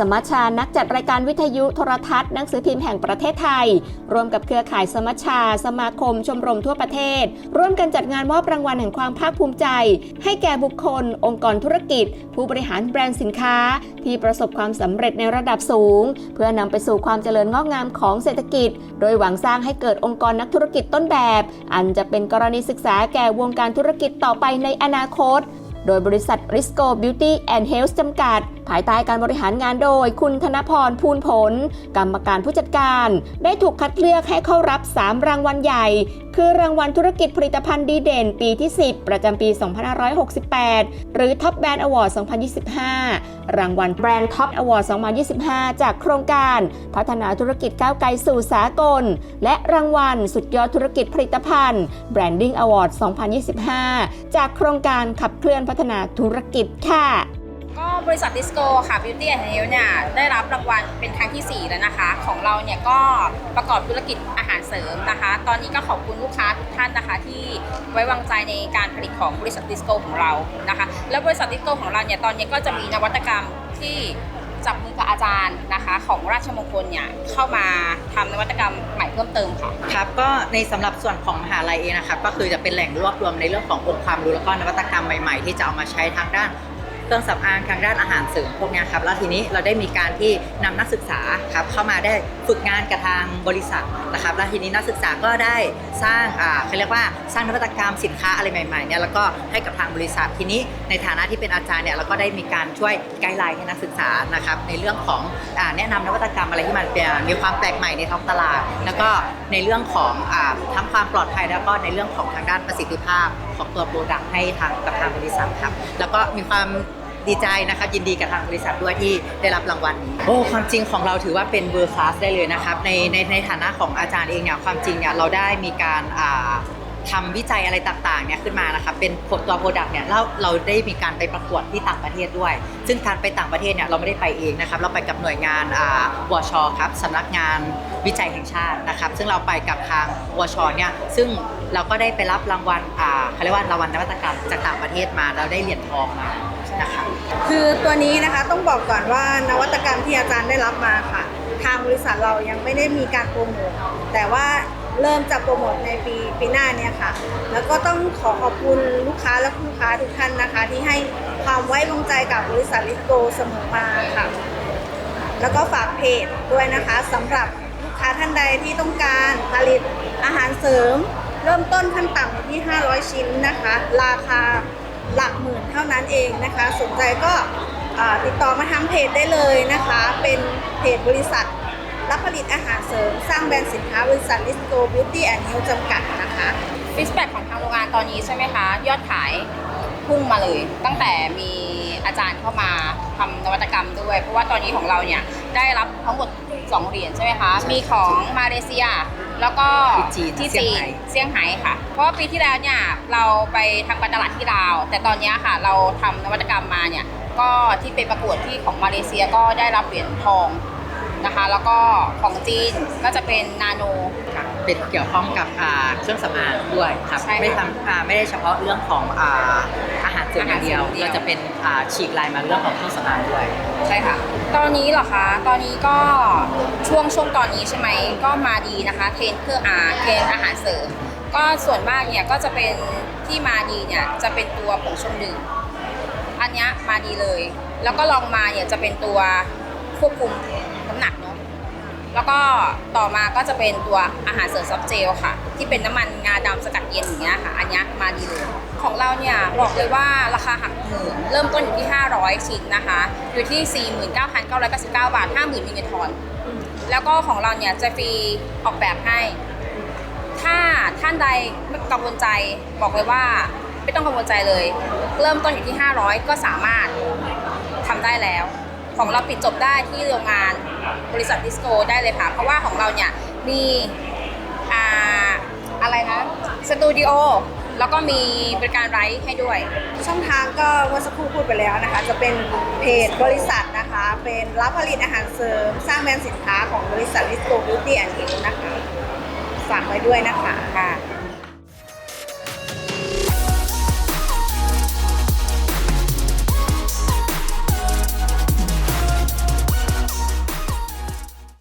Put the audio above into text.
สมัชชา นักจัดรายการวิทยุโทรทัศน์หนังสือพิมพ์แห่งประเทศไทย ร่วมกับเครือข่ายสมัชชา สมาคม ชมรมทั่วประเทศ ร่วมกันจัดงานมอบรางวัลแห่งความภาคภูมิใจ ให้แก่บุคคล องค์กรธุรกิจ ผู้บริหารแบรนด์สินค้า ที่ประสบความสำเร็จในระดับสูง เพื่อนำไปสู่ความเจริญงอกงามของเศรษฐกิจ โดยหวังสร้างให้เกิดองค์กรนักธุรกิจต้นแบบ อันจะเป็นกรณีศึกษาแก่วงการธุรกิจต่อไปในอนาคต โดยบริษัท Risco Beauty and Health จำกัด ภายใต้การบริหารงานโดยคุณธนพรภูลผล กรรมการผู้จัดการ ได้ถูกคัดเลือกให้เข้ารับ 3 รางวัลใหญ่คือรางวัลธุรกิจผลิตภัณฑ์ดีเด่นปีที่ 10 ประจำปี 2568 หรือ Top Brand Award 2025 รางวัล Brand Top Award 2025 จากโครงการ พัฒนาธุรกิจก้าวไกลสู่สากล และรางวัลสุดยอดธุรกิจผลิตภัณฑ์ Branding Award 2025 จากโครงการขับเคลื่อนพัฒนาธุรกิจค่ะ บริษัทดิสโก้ค่ะ Beauty and Health เนี่ยได้รับรางวัลเป็นครั้งที่ 4 แล้วนะคะ ของเราเนี่ยก็ประกอบธุรกิจอาหารเสริมนะคะ ตอนนี้ก็ขอบคุณลูกค้าทุกท่านนะคะ ที่ไว้วางใจในการผลิตของบริษัทดิสโก้ของเรานะคะ แล้วบริษัทดิสโก้ของเราเนี่ยตอนนี้ก็จะมีนวัตกรรมที่จับมือกับอาจารย์นะคะของราชมงคลเนี่ยเข้ามาทำนวัตกรรมใหม่เพิ่มเติมค่ะครับก็ในสำหรับส่วนของมหาลัยเองนะครับก็คือจะเป็นแหล่งรวบรวมในเรื่องขององค์ความรู้แล้วก็นวัตกรรมใหม่ๆ ที่จะเอามาใช้ทางด้าน เครื่องสำอางทางด้านอาหารเสริมพวกนี้ครับแล้วทีนี้เราได้มีการที่นำนักศึกษาครับเข้ามาได้ฝึกงานกับทางบริษัทนะครับแล้วทีนี้นักศึกษาก็ได้สร้างอ่าเขาเรียกว่าสร้างนวัตกรรมสินค้าอะไรใหม่ๆเนี่ยแล้วก็ให้กับทางบริษัททีนี้ในฐานะที่เป็นอาจารย์เนี่ยเราก็ได้มีการช่วยไกด์ไลน์ให้นักศึกษานะครับในเรื่องของอ่าแนะนำนวัตกรรมอะไรที่มันเป็นมีความแปลกใหม่ในท้องตลาด แล้วก็ในเรื่องของอ่าทั้งความปลอดภัยแล้วก็ในเรื่องของทางด้านประสิทธิภาพของตัวโปรดักต์ให้ทางกับทางบริษัทครับแล้วก็มีความ ดีใจนะคะยินดีกับทางบริษัทด้วยที่ได้รับรางวัลนี้โอ้ความจริงของเราถือว่าเป็นเบอร์คลาสได้เลยนะครับในในในฐานะของอาจารย์เองเนี่ยความจริงเนี่ยเราได้มีการอ่า ทำวิจัยอะไรต่างๆเนี่ยขึ้นมานะครับเป็นผลตัวโปรดักต์เนี่ยเราเราได้มีการไปประกวดที่ต่างประเทศด้วย ซึ่งการไปต่างประเทศเนี่ยเราไม่ได้ไปเองนะครับเราไปกับหน่วยงานอ่าวชครับสำนักงานวิจัยแห่งชาตินะครับซึ่งเราไปกับทางวชเนี่ยซึ่งเราก็ได้ไปรับรางวัลอ่าเขาเรียกว่ารางวัลนวัตกรรมจากต่างประเทศมาเราได้เหรียญทองมานะครับคือตัวนี้นะคะต้องบอกก่อนว่านวัตกรรมที่อาจารย์ได้รับมาค่ะ ทางบริษัทเรายังไม่ได้มีการโปรโมทแต่ว่า เริ่มจะโปรโมทในปีปีหน้าเนี่ยค่ะ แล้วก็ต้องขอขอบคุณลูกค้าและลูกค้าทุกท่านนะคะ ที่ให้ความไว้วางใจกับบริษัทลิสโกเสมอมาค่ะ แล้วก็ฝากเพจด้วยนะคะสำหรับลูกค้าท่านใดที่ต้องการผลิตอาหารเสริม เริ่มต้นขั้นต่ำที่ 500 ชิ้นนะคะ ราคาหลักหมื่นเท่านั้นเองนะคะ สนใจก็ติดต่อมาทางเพจได้เลยนะคะ เป็นเพจบริษัท รับผลิตอาหารเสริม สร้างแบรนด์สินค้าบริษัท l i s t o Beauty and Health จำกัดนะคะฟีดแบ็ของทางโรงงานตอนนี้ใช่ไหมคะ ยอดขายพุ่งมาเลย ตั้งแต่มีอาจารย์เข้ามาทำนวัตกรรมด้วย เพราะว่าตอนนี้ของเราเนี่ยได้รับทั้งหมด2เหรียญใช่ไหมคะ มีของมาเลเซีย แล้วก็ที่จีนที่เซี่จียงนไฮ้เซี่ยงไฮ้ค่ะ เพราะว่าปีที่แล้วเนี่ยเราไปทำการตลาดที่ลาว แต่ตอนนี้ค่ะเราทำนวัตกรรมมาเนี่ยก็ที่เป็นประกวดที่ของมาเลเซียก็ได้รับเหรียญทอง นะคะ แล้วก็ของจีนก็จะเป็นนาโนครับเป็นเกี่ยวข้องกับอ่าเครื่องสำอางด้วยครับใช่ค่ะไม่ทำอ่าไม่ได้เฉพาะเรื่องของอ่าอาหารเสริมอย่างเดียวอาหารเสริมเดียว เราจะเป็นอ่าฉีกลายมาเรื่องของเครื่องสำอางด้วย ใช่ค่ะ ตอนนี้เหรอคะ ตอนนี้ก็ช่วงช่วงตอนนี้ใช่ไหม ก็มาดีนะคะ เทรนเครื่องอาเทรนอาหารเสริม ก็ส่วนมากเนี่ยก็จะเป็นที่มาดีเนี่ยจะเป็นตัวผงชงดื่ม อันเนี้ยมาดีเลย แล้วก็ลองมาเนี่ยจะเป็นตัวควบคุมน้ำหนักเนาะแล้วก็ต่อมาก็จะเป็นตัวอาหารเสริมซับเจลค่ะ ที่เป็นน้ำมันงาดำสกัดเย็นอย่างเงี้ยค่ะ อันนี้มาดีเลย ของเราเนี่ยบอกเลยว่าราคาหักหมื่นเริ่มต้นอยู่ที่ 500 ชิ้นนะคะ อยู่ที่ 49,999 บาท 50,000มีเงินทอนแล้วก็ของเราเนี่ยจะฟรีออกแบบให้ ถ้าท่านใดไม่กังวลใจบอกเลยว่าไม่ต้องกังวลใจเลย เริ่มต้นอยู่ที่ 500 ก็สามารถทำได้แล้ว ของเราปิดจบได้ที่โรงงานบริษัทดิสโก้ได้เลยค่ะ เพราะว่าของเราเนี่ยมีอ่าอะไรนะสตูดิโอแล้วก็มีบริการไลฟ์ให้ด้วย ช่องทางก็เมื่อสักครู่พูดไปแล้วนะคะ จะเป็นเพจบริษัทนะคะ เป็นรับผลิตอาหารเสริม สร้างแบรนด์สินค้าของบริษัท l i s t o Beauty and Health นะคะฝากไว้ด้วยนะคะค่ะ